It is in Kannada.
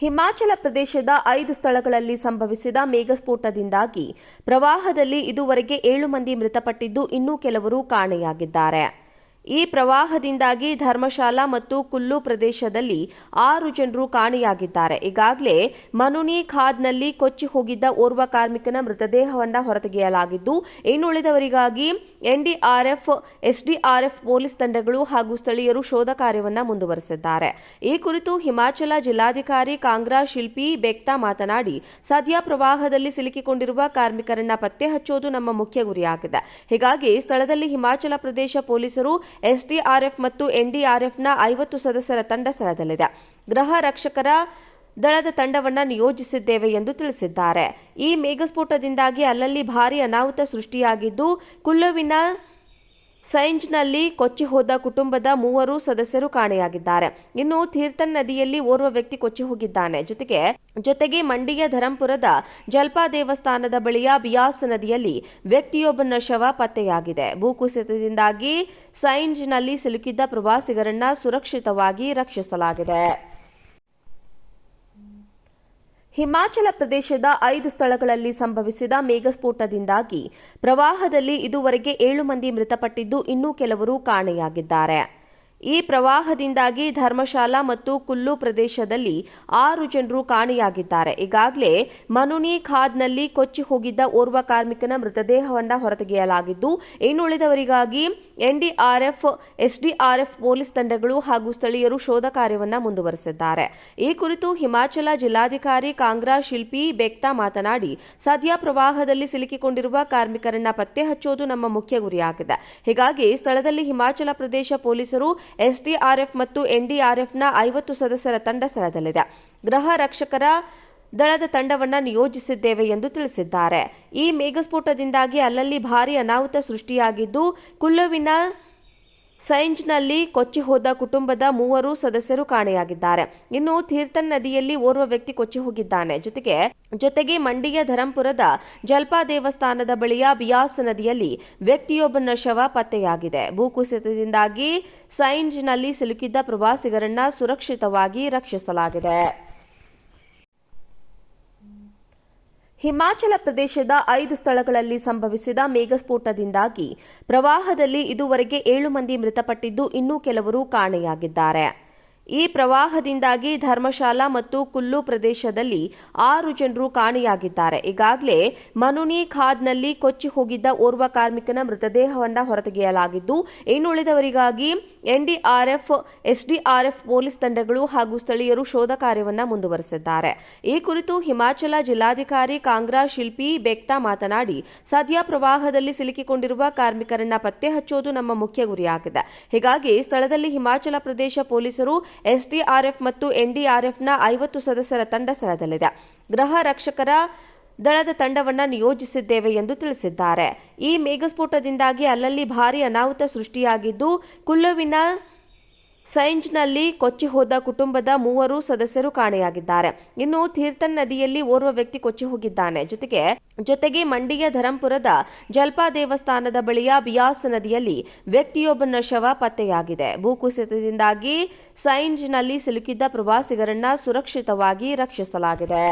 ಹಿಮಾಚಲ ಪ್ರದೇಶದ ಐದು ಸ್ಥಳಗಳಲ್ಲಿ ಸಂಭವಿಸಿದ ಮೇಘಸ್ಫೋಟದಿಂದಾಗಿ ಪ್ರವಾಹದಲ್ಲಿ ಇದುವರೆಗೆ ಏಳು ಮಂದಿ ಮೃತಪಟ್ಟಿದ್ದು ಇನ್ನೂ ಕೆಲವರು ಕಾಣೆಯಾಗಿದ್ದಾರೆ. ಈ ಪ್ರವಾಹದಿಂದಾಗಿ ಧರ್ಮಶಾಲಾ ಮತ್ತು ಕುಲ್ಲು ಪ್ರದೇಶದಲ್ಲಿ ಆರು ಜನರು ಕಾಣೆಯಾಗಿದ್ದಾರೆ. ಈಗಾಗಲೇ ಮನುನಿ ಖಾದ್ನಲ್ಲಿ ಕೊಚ್ಚಿ ಹೋಗಿದ್ದ ಓರ್ವ ಕಾರ್ಮಿಕನ ಮೃತದೇಹವನ್ನು ಹೊರತೆಗೆಯಲಾಗಿದ್ದು ಇನ್ನುಳಿದವರಿಗಾಗಿ ಎನ್ಡಿಆರ್ಎಫ್, ಎಸ್ಡಿಆರ್ಎಫ್ ಪೊಲೀಸ್ ತಂಡಗಳು ಹಾಗೂ ಸ್ಥಳೀಯರು ಶೋಧ ಕಾರ್ಯವನ್ನು ಮುಂದುವರೆಸಿದ್ದಾರೆ. ಈ ಕುರಿತು ಹಿಮಾಚಲ ಜಿಲ್ಲಾಧಿಕಾರಿ ಕಾಂಗ್ರಾ ಶಿಲ್ಪಿ ಬೆಕ್ತಾ ಮಾತನಾಡಿ, ಸದ್ಯ ಪ್ರವಾಹದಲ್ಲಿ ಸಿಲುಕಿಕೊಂಡಿರುವ ಕಾರ್ಮಿಕರನ್ನ ಪತ್ತೆ ಹಚ್ಚೋದು ನಮ್ಮ ಮುಖ್ಯ ಗುರಿಯಾಗಿದೆ. ಹೀಗಾಗಿ ಸ್ಥಳದಲ್ಲಿ ಹಿಮಾಚಲ ಪ್ರದೇಶ ಪೊಲೀಸರು ಎಸ್ಡಿಆರ್ಎಫ್ ಮತ್ತು ಎನ್ಡಿಆರ್ಎಫ್ನ ಐವತ್ತು ಸದಸ್ಯರ ತಂಡ ಸ್ಥಳದಲ್ಲಿದೆ. ಗೃಹ ರಕ್ಷಕರ ದಳದ ತಂಡವನ್ನು ನಿಯೋಜಿಸಿದ್ದೇವೆ ಎಂದು ತಿಳಿಸಿದ್ದಾರೆ. ಈ ಮೇಘಸ್ಫೋಟದಿಂದಾಗಿ ಅಲ್ಲಲ್ಲಿ ಭಾರೀ ಅನಾಹುತ ಸೃಷ್ಟಿಯಾಗಿದ್ದು ಕುಲ್ಲುವಿನ ಸೈಂಜ್ನಲ್ಲಿ ಕೊಚ್ಚಿ ಹೋದ ಕುಟುಂಬದ ಮೂವರು ಸದಸ್ಯರು ಕಾಣೆಯಾಗಿದ್ದಾರೆ. ಇನ್ನು ತೀರ್ಥನ್ ನದಿಯಲ್ಲಿ ಓರ್ವ ವ್ಯಕ್ತಿ ಕೊಚ್ಚಿ ಹೋಗಿದ್ದಾನೆ ಜೊತೆಗೆ ಜೊತೆಗೆ ಮಂಡಿಯ ಧರಂಪುರದ ಜಲ್ಪಾ ದೇವಸ್ಥಾನದ ಬಳಿಯ ಬಿಯಾಸ್ ನದಿಯಲ್ಲಿ ವ್ಯಕ್ತಿಯೊಬ್ಬನ ಶವ ಪತ್ತೆಯಾಗಿದೆ. ಭೂಕುಸಿತದಿಂದಾಗಿ ಸೈಂಜ್ನಲ್ಲಿ ಸಿಲುಕಿದ್ದ ಪ್ರವಾಸಿಗರನ್ನ ಸುರಕ್ಷಿತವಾಗಿ ರಕ್ಷಿಸಲಾಗಿದೆ. ಹಿಮಾಚಲ ಪ್ರದೇಶದ ಐದು ಸ್ಥಳಗಳಲ್ಲಿ ಸಂಭವಿಸಿದ ಮೇಘಸ್ಫೋಟದಿಂದಾಗಿ ಪ್ರವಾಹದಲ್ಲಿ ಇದುವರೆಗೆ ಏಳು ಮಂದಿ ಮೃತಪಟ್ಟಿದ್ದು ಇನ್ನೂ ಕೆಲವರು ಕಾಣೆಯಾಗಿದ್ದಾರೆ. ಈ ಪ್ರವಾಹದಿಂದಾಗಿ ಧರ್ಮಶಾಲಾ ಮತ್ತು ಕುಲ್ಲು ಪ್ರದೇಶದಲ್ಲಿ ಆರು ಜನರು ಕಾಣೆಯಾಗಿದ್ದಾರೆ. ಈಗಾಗಲೇ ಮನುನಿ ಖಾದ್ನಲ್ಲಿ ಕೊಚ್ಚಿ ಹೋಗಿದ್ದ ಓರ್ವ ಕಾರ್ಮಿಕನ ಮೃತದೇಹವನ್ನು ಹೊರತೆಗೆಯಲಾಗಿದ್ದು, ಇನ್ನುಳಿದವರಿಗಾಗಿ ಎನ್ಡಿಆರ್ಎಫ್, ಎಸ್ಡಿಆರ್ಎಫ್ ಪೊಲೀಸ್ ತಂಡಗಳು ಹಾಗೂ ಸ್ಥಳೀಯರು ಶೋಧ ಕಾರ್ಯವನ್ನು ಮುಂದುವರೆಸಿದ್ದಾರೆ. ಈ ಕುರಿತು ಹಿಮಾಚಲ ಜಿಲ್ಲಾಧಿಕಾರಿ ಕಾಂಗ್ರಾ ಶಿಲ್ಪಿ ಬೆಕ್ತಾ ಮಾತನಾಡಿ, ಸದ್ಯ ಪ್ರವಾಹದಲ್ಲಿ ಸಿಲುಕಿಕೊಂಡಿರುವ ಕಾರ್ಮಿಕರನ್ನ ಪತ್ತೆ ಹಚ್ಚೋದು ನಮ್ಮ ಮುಖ್ಯ ಗುರಿಯಾಗಿದೆ. ಹೀಗಾಗಿ ಸ್ಥಳದಲ್ಲಿ ಹಿಮಾಚಲ ಪ್ರದೇಶ ಪೊಲೀಸರು ಎಸ್ಡಿಆರ್ಎಫ್ ಮತ್ತು ಎನ್ಡಿಆರ್ಎಫ್ನ ಐವತ್ತು ಸದಸ್ಯರ ತಂಡ ಸ್ಥಳದಲ್ಲಿದೆ. ಗೃಹ ರಕ್ಷಕರ ದಳದ ತಂಡವನ್ನು ನಿಯೋಜಿಸಿದ್ದೇವೆ ಎಂದು ತಿಳಿಸಿದ್ದಾರೆ. ಈ ಮೇಘಸ್ಫೋಟದಿಂದಾಗಿ ಅಲ್ಲಲ್ಲಿ ಭಾರೀ ಅನಾಹುತ ಸೃಷ್ಟಿಯಾಗಿದ್ದು, ಕುಲ್ಲುವಿನ ಸೈಂಜ್ನಲ್ಲಿ ಕೊಚ್ಚಿ ಹೋದ ಕುಟುಂಬದ ಮೂವರು ಸದಸ್ಯರು ಕಾಣೆಯಾಗಿದ್ದಾರೆ. ಇನ್ನು ತೀರ್ಥನ್ ನದಿಯಲ್ಲಿ ಓರ್ವ ವ್ಯಕ್ತಿ ಕೊಚ್ಚಿ ಹೋಗಿದ್ದಾನೆ ಜೊತೆಗೆ ಜೊತೆಗೆ ಮಂಡಿಯ ಧರಂಪುರದ ಜಲ್ಪಾ ದೇವಸ್ಥಾನದ ಬಳಿಯ ಬಿಯಾಸ್ ನದಿಯಲ್ಲಿ ವ್ಯಕ್ತಿಯೊಬ್ಬನ ಶವ ಪತ್ತೆಯಾಗಿದೆ. ಭೂಕುಸಿತದಿಂದಾಗಿ ಸೈಂಜ್ನಲ್ಲಿ ಸಿಲುಕಿದ್ದ ಪ್ರವಾಸಿಗರನ್ನ ಸುರಕ್ಷಿತವಾಗಿ ರಕ್ಷಿಸಲಾಗಿದೆ. ಹಿಮಾಚಲ ಪ್ರದೇಶದ ಐದು ಸ್ಥಳಗಳಲ್ಲಿ ಸಂಭವಿಸಿದ ಮೇಘಸ್ಫೋಟದಿಂದಾಗಿ ಪ್ರವಾಹದಲ್ಲಿ ಇದುವರೆಗೆ ಏಳು ಮಂದಿ ಮೃತಪಟ್ಟಿದ್ದು ಇನ್ನೂ ಕೆಲವರು ಕಾಣೆಯಾಗಿದ್ದಾರೆ. ಈ ಪ್ರವಾಹದಿಂದಾಗಿ ಧರ್ಮಶಾಲಾ ಮತ್ತು ಕುಲ್ಲು ಪ್ರದೇಶದಲ್ಲಿ ಆರು ಜನರು ಕಾಣೆಯಾಗಿದ್ದಾರೆ. ಈಗಾಗಲೇ ಮನುನಿ ಖಾದ್ನಲ್ಲಿ ಕೊಚ್ಚಿ ಹೋಗಿದ್ದ ಓರ್ವ ಕಾರ್ಮಿಕನ ಮೃತದೇಹವನ್ನು ಹೊರತೆಗೆಯಲಾಗಿದ್ದು, ಇನ್ನುಳಿದವರಿಗಾಗಿ ಎನ್ಡಿಆರ್ಎಫ್, ಎಸ್ಡಿಆರ್ಎಫ್ ಪೊಲೀಸ್ ತಂಡಗಳು ಹಾಗೂ ಸ್ಥಳೀಯರು ಶೋಧ ಕಾರ್ಯವನ್ನು ಮುಂದುವರೆಸಿದ್ದಾರೆ. ಈ ಕುರಿತು ಹಿಮಾಚಲ ಜಿಲ್ಲಾಧಿಕಾರಿ ಕಾಂಗ್ರಾ ಶಿಲ್ಪಿ ಬೆಕ್ತಾ ಮಾತನಾಡಿ, ಸದ್ಯ ಪ್ರವಾಹದಲ್ಲಿ ಸಿಲುಕಿಕೊಂಡಿರುವ ಕಾರ್ಮಿಕರನ್ನ ಪತ್ತೆ ಹಚ್ಚೋದು ನಮ್ಮ ಮುಖ್ಯ ಗುರಿಯಾಗಿದೆ. ಹೀಗಾಗಿ ಸ್ಥಳದಲ್ಲಿ ಹಿಮಾಚಲ ಪ್ರದೇಶ ಪೊಲೀಸರು ಎಸ್ಡಿಆರ್ಎಫ್ ಮತ್ತು ಎನ್ಡಿಆರ್ಎಫ್ನ ಐವತ್ತು ಸದಸ್ಯರ ತಂಡ ಸ್ಥಳದಲ್ಲಿದೆ. ಗೃಹ ರಕ್ಷಕರ ದಳದ ತಂಡವನ್ನು ನಿಯೋಜಿಸಿದ್ದೇವೆ ಎಂದು ತಿಳಿಸಿದ್ದಾರೆ. ಈ ಮೇಘಸ್ಫೋಟದಿಂದಾಗಿ ಅಲ್ಲಲ್ಲಿ ಭಾರೀ ಅನಾಹುತ ಸೃಷ್ಟಿಯಾಗಿದ್ದು ಕುಲ್ಲುವಿನ ಸೈಂಜ್ನಲ್ಲಿ ಕೊಚ್ಚಿ ಹೋದ ಕುಟುಂಬದ ಮೂವರು ಸದಸ್ಯರು ಕಾಣೆಯಾಗಿದ್ದಾರೆ. ಇನ್ನು ತೀರ್ಥನ್ ನದಿಯಲ್ಲಿ ಓರ್ವ ವ್ಯಕ್ತಿ ಕೊಚ್ಚಿ ಹೋಗಿದ್ದಾನೆ ಜೊತೆಗೆ ಜೊತೆಗೆ ಮಂಡಿಯ ಧರಂಪುರದ ಜಲ್ಪಾ ದೇವಸ್ಥಾನದ ಬಳಿಯ ಬಿಯಾಸ್ ನದಿಯಲ್ಲಿ ವ್ಯಕ್ತಿಯೊಬ್ಬನ ಶವ ಪತ್ತೆಯಾಗಿದೆ. ಭೂಕುಸಿತದಿಂದಾಗಿ ಸೈಂಜ್ನಲ್ಲಿ ಸಿಲುಕಿದ್ದ ಪ್ರವಾಸಿಗರನ್ನ ಸುರಕ್ಷಿತವಾಗಿ ರಕ್ಷಿಸಲಾಗಿದೆ.